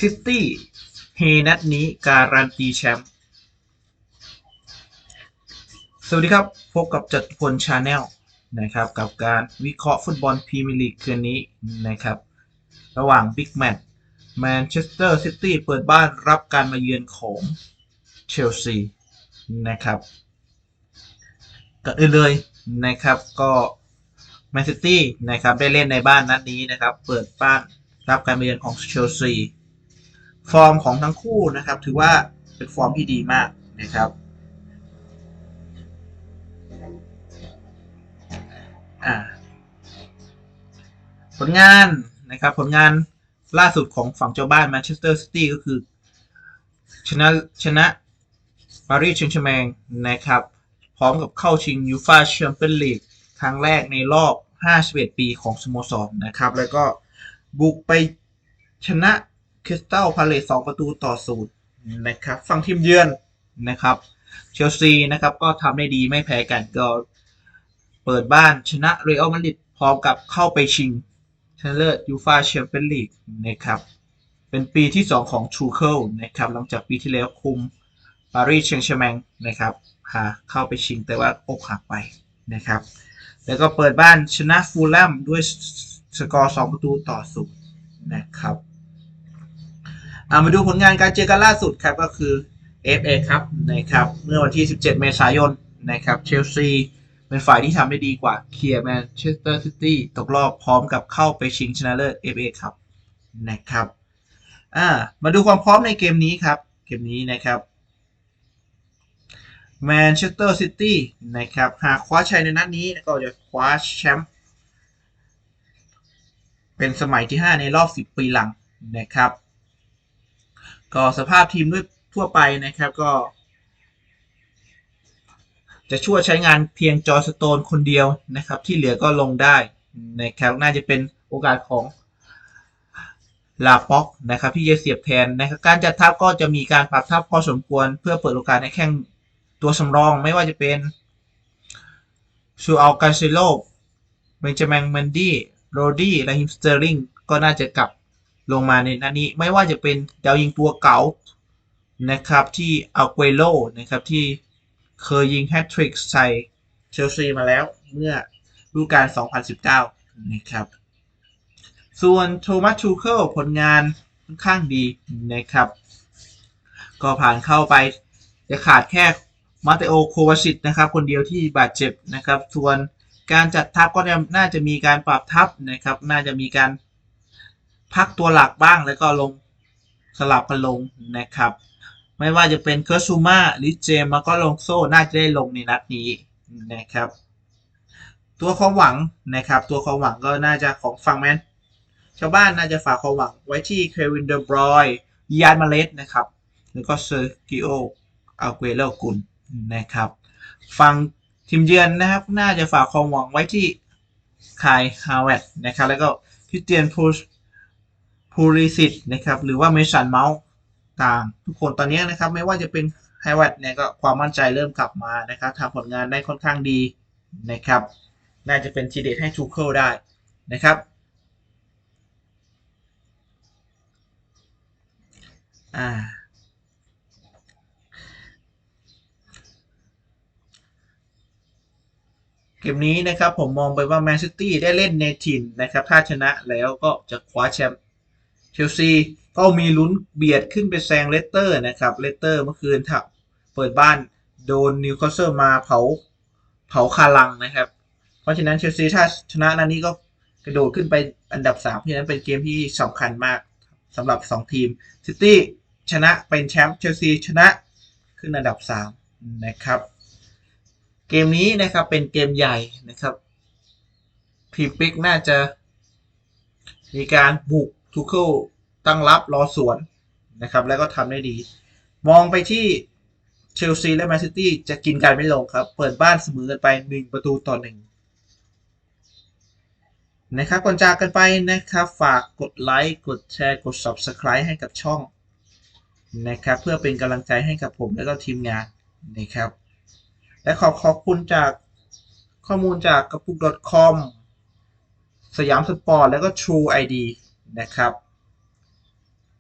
ซิตี้เฮนัดนี้การันตีแชมป์ สวัสดีครับ พบกับจัดพลชาแนลนะครับกับการวิเคราะห์ฟุตบอลพรีเมียร์ลีกคืนนี้นะครับ ระหว่างบิ๊กแมตช์แมนเชสเตอร์ซิตี้เปิดบ้านรับการมาเยือนของเชลซีนะครับก่ออื่นเลยนะครับก็แมนซิตี้นะครับได้เล่นในบ้านนัดนี้นะครับ เปิดบ้านรับการมาเยือนของเชลซี ฟอร์มของทั้งคู่นะครับ ถือว่าเป็นฟอร์มที่ดีมากนะครับอ่าผลงานนะครับ ผลงานล่าสุดของฝั่งเจ้าบ้านแมนเชสเตอร์ซิตี้ก็คือ ชนะชนะปารีสแชงต์แชร์แมงนะครับ พร้อมกับเข้าชิงยูฟาแชมเปี้ยนลีกครั้งแรกในรอบ 51 ปีของสโมสรนะครับ แล้วก็บุกไปชนะ คริสตัลพาเลต2ประตูต่อศูนย์นะครับฝั่งทีมเยือนนะครับเชลซีนะครับก็ทำได้ดีไม่แพ้กันก็เปิดบ้านชนะเรอัลมาดริดพร้อมกับเข้าไปชิงชนะเลิศยูฟาแชมเปี้ยนลีกนะครับเป็นปีที่ 2 ของชูเคิลนะครับหลังจากปีที่แล้วคุมปารีสแชงต์แชแมงนะครับพาเข้าไปชิงแต่ว่าอกหักไปนะครับแล้วก็เปิดบ้านชนะฟูลแลมด้วยสกอร์ 2 ประตูต่อศูนย์นะครับ เอามาดูผลงานการเจอกันล่าสุดครับก็คือ FA ครับนะครับเมื่อวันที่ 17 เมษายนนะครับเชลซีเป็นฝ่ายที่ทำได้ดีกว่าเคลียร์แมนเชสเตอร์ซิตี้ตกรอบพร้อมกับเข้าไปชิงชนะเลิศ FA ครับนะครับอ่ามาดูความพร้อมในเกมนี้ครับเกมนี้นะครับแมนเชสเตอร์ซิตี้นะครับหากคว้าชัยในนัดนี้ก็จะคว้าแชมป์เป็นสมัยที่ 5 ในรอบ 10 ปีหลังนะครับ ก็สภาพทีมด้วยทั่วไปนะครับก็ จะช่วยใช้งานเพียงจอร์สโตนคนเดียวนะครับ ที่เหลือก็ลงได้นะครับน่าจะเป็นโอกาสของลาป็อกนะครับที่จะเสียบแทนนะครับการจัดทัพก็จะมีการปรับทัพพอสมควร เพื่อเปิดโอกาสให้แข่งตัวสำรองไม่ว่าจะเป็นชูอัลกาเซโลเบนจามินเมนดี้โรดี้และฮิมสเตอร์ลิงก็น่าจะกลับ ลงมาในนัดนี้ ไม่ว่าจะเป็นดาวยิงตัวเก่านะครับที่อัลเกโลนะครับที่เคยยิงแฮตทริกใส่เชลซีมาแล้วเมื่อฤดูกาล 2019 นะครับ ส่วนโทมัสชูเคิลผลงานค่อนข้างดีนะครับ ก็ผ่านเข้าไปจะขาดแค่มาเตโอโควาชิตนะครับ คนเดียวที่บาดเจ็บนะครับ ส่วนการจัดทัพก็น่าจะมีการปรับทัพนะครับ น่าจะมีการ พักตัวหลักบ้างแล้วก็ลงสลับกันลงนะครับ ไม่ว่าจะเป็นเคอร์ซูมาลิเจมก็ลงโซ่น่าจะได้ลงในนัดนี้นะครับ ตัวความหวังนะครับ ตัวความหวังก็น่าจะของฝั่งแมนชาวบ้านน่าจะฝากความหวังไว้ที่เควินเดอร์บรอยยานมาเลสนะครับแล้วก็เซอร์กิโออัลเกโลกุลนะครับฝั่งทีมเยือนนะครับ น่าจะฝากความหวังไว้ที่คายฮาวเวดนะครับ แล้วก็พิเตียนพูช พูริสิตนะครับหรือว่าเมสันเมาส์ต่างทุกคนตอนนี้นะครับไม่ว่าจะเป็นไฮเวดเนี่ยก็ความมั่นใจเริ่มกลับมานะครับทำผลงานได้ค่อนข้างดีนะครับน่าจะเป็นทีเด็ดให้ทูเคิลได้นะครับอ่าเกมนี้นะครับผมมองไปว่าแมนซิตี้ได้เล่นในถิ่นนะครับ ถ้าชนะแล้วก็จะคว้าแชมป์ เชลซีก็มีลุ้นเบียดขึ้นไปแซงเลสเตอร์นะครับเลสเตอร์เมื่อคืนถับเปิดบ้านโดนนิวคาสเซิลมาเผาเผาคาลังนะครับ เพราะฉะนั้นเชลซีถ้าชนะนัดนี้ก็กระโดดขึ้นไปอันดับ3เพราะฉะนั้นเป็นเกมที่สำคัญมากสำหรับ 2 ทีมซิตี้ชนะเป็นแชมป์เชลซีชนะขึ้นอันดับ3นะครับ เกมนี้นะครับเป็นเกมใหญ่นะครับทีมปิกน่าจะมีการบุก ทุกเคิลตั้งรับรอสวนนะครับ แล้วก็ทำได้ดี มองไปที่เชลซีและแมนซิตี้จะกินกันไม่ลงครับ เปิดบ้านเสมอกันไปหนึ่งประตูต่อหนึ่งนะครับก่อนจากกันไปนะครับ ฝากกดไลค์ กดแชร์ กด Subscribe ให้กับช่องนะครับ เพื่อเป็นกำลังใจให้กับผมและก็ทีมงานนะครับ และขอขอบคุณจากข้อมูลจากกระปุก .com สยามสปอร์ต แล้วก็ True ID นะครับ